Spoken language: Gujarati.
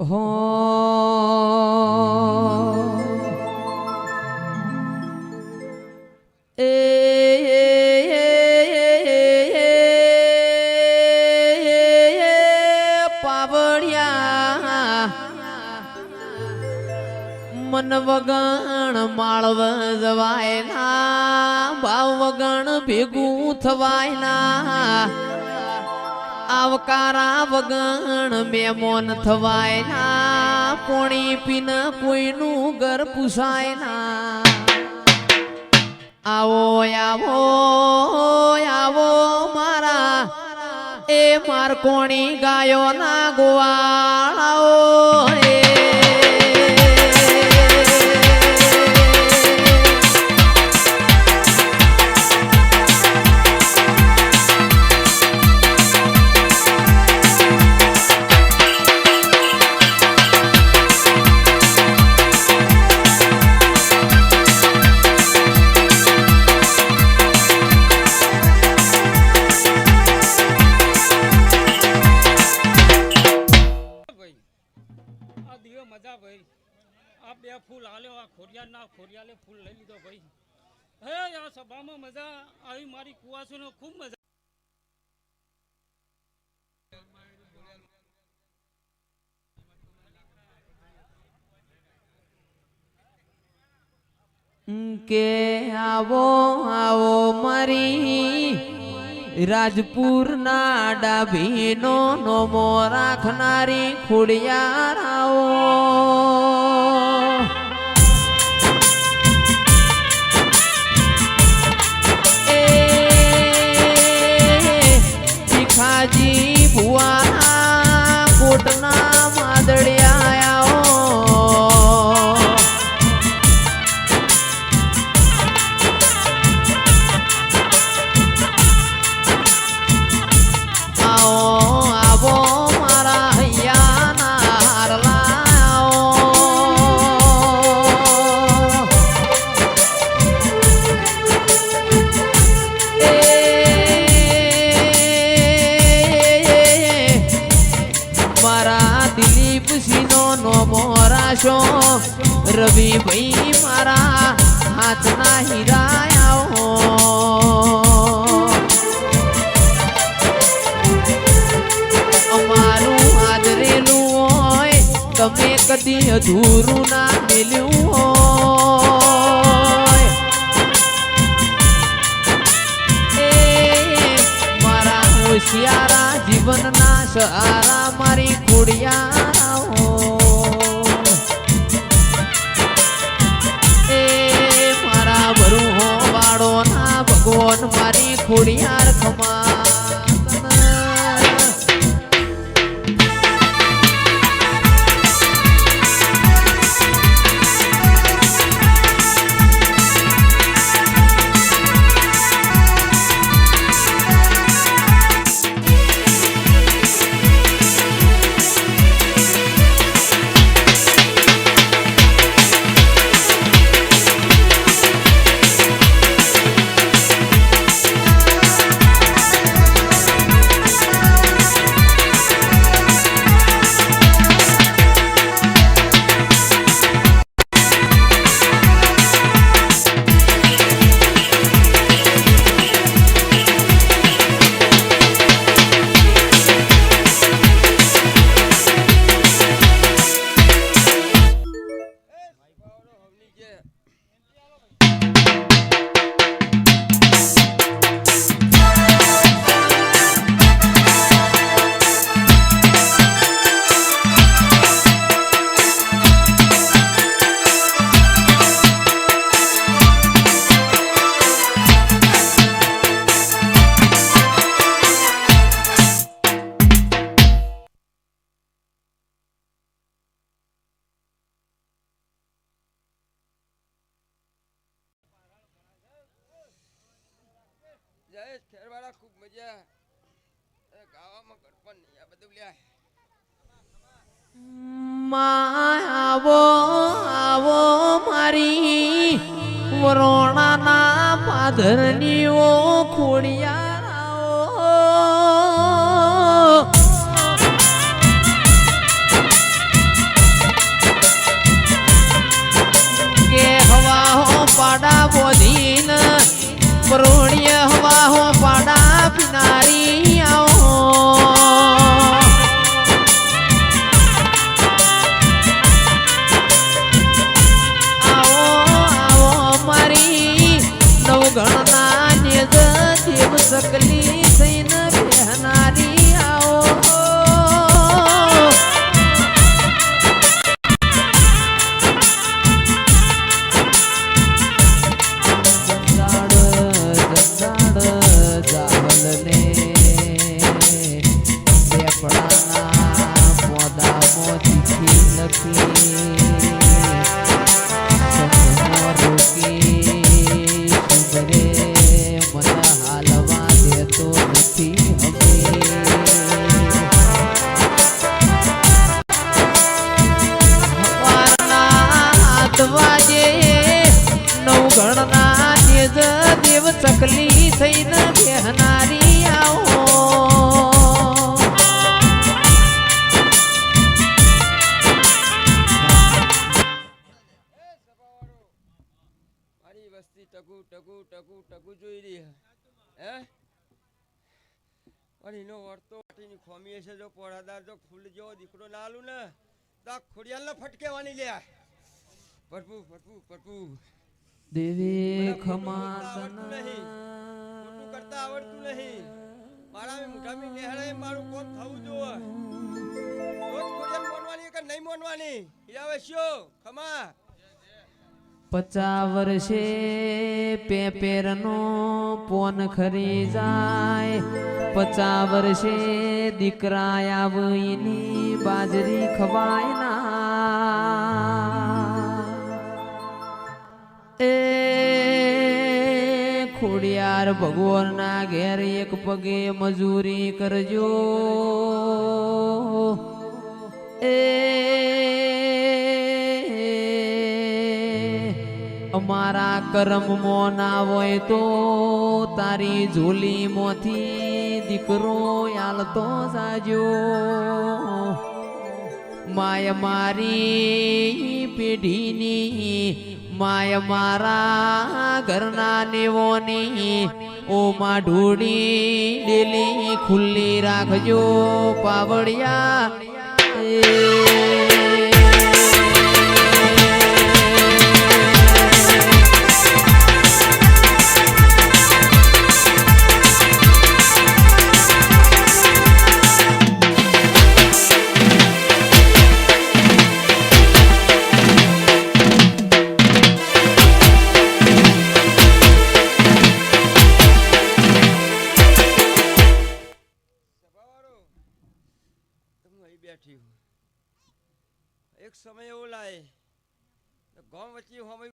હો મન વગણ માળવ જવાય ના ભાવ વગણ ભેગું થવાય ના આવકારા વગણ મેમોન થવાય ના પોણી પીન કોઈનું ઘર પૂછાય ના આવો આવો આવો મારા, એ માર કોણી ગાયો ના ગોવાળાઓ આ બે ફૂલ હાલ્યો આ ખોડિયારના ખોડિયાલે ફૂલ લઈ લીધો ભાઈ. હે, આ સભામાં મજા આવી, મારી કુવાસોનો ખૂબ મજા કે આવો આવો મારી રાજપુરના ડાભીનો નોમો રાખનારી ખોડિયાર ಮಾದಳಿ નોમો રવિ રવિભાઈ મારા હાથના હીરા આવો. અમારું આદરેલું હોય, તમે કદી અધૂરું ના મેલ્યું હોય. મારા હોશિયારા જીવનના સહારા મારી ખોડિયા મારી ખોડિયાર ખમા. જયેશ ખેરવાળા ખૂબ મજા ગાવામાં ગણપણ નહીં, આ બધું લ્યા. આવો આવો મારી, વરોણાના પાધરની ઓ આવો પણ એનો વર્તો વાટીની ખોમી હશે જો પોળાદાર જો ફૂલ જેવો દીકરો ના આલું ને તો આ ખોડિયાલને ફટકેવાની લે પરપુ પરપુ પરપુ દેવી મને ખોટું ખમા બોલતા આવડતું નહીં. ખોટું કરતા આવડતું નહીં. મારા મુઠામી નેહળે મારું કોમ થવું જોવે રોજ ખોડિયાલ મોનવાની કે નહીં મોનવાની હિરાવે ખમા. પચા વર્ષે પેપેરનો પોન ખરી જાય. પચા વર્ષે દીકરા આવઈની બાજરી ખવાય ના. એ ખોડિયાર ભગવાનના ઘેર એક પગે મજૂરી કરજો. એ અમારા કરમ ના હોય તો તારી ઝોલીમાંથી દીકરો આલતો સાજો માય મારી પેઢીની, માય મારા ઘરના નેવોની, ઓ માં ઢૂડી ડેલી ખુલ્લી રાખજો પાવડિયા સમય ઓલાય લાય ગામ વચ્ચે હોમ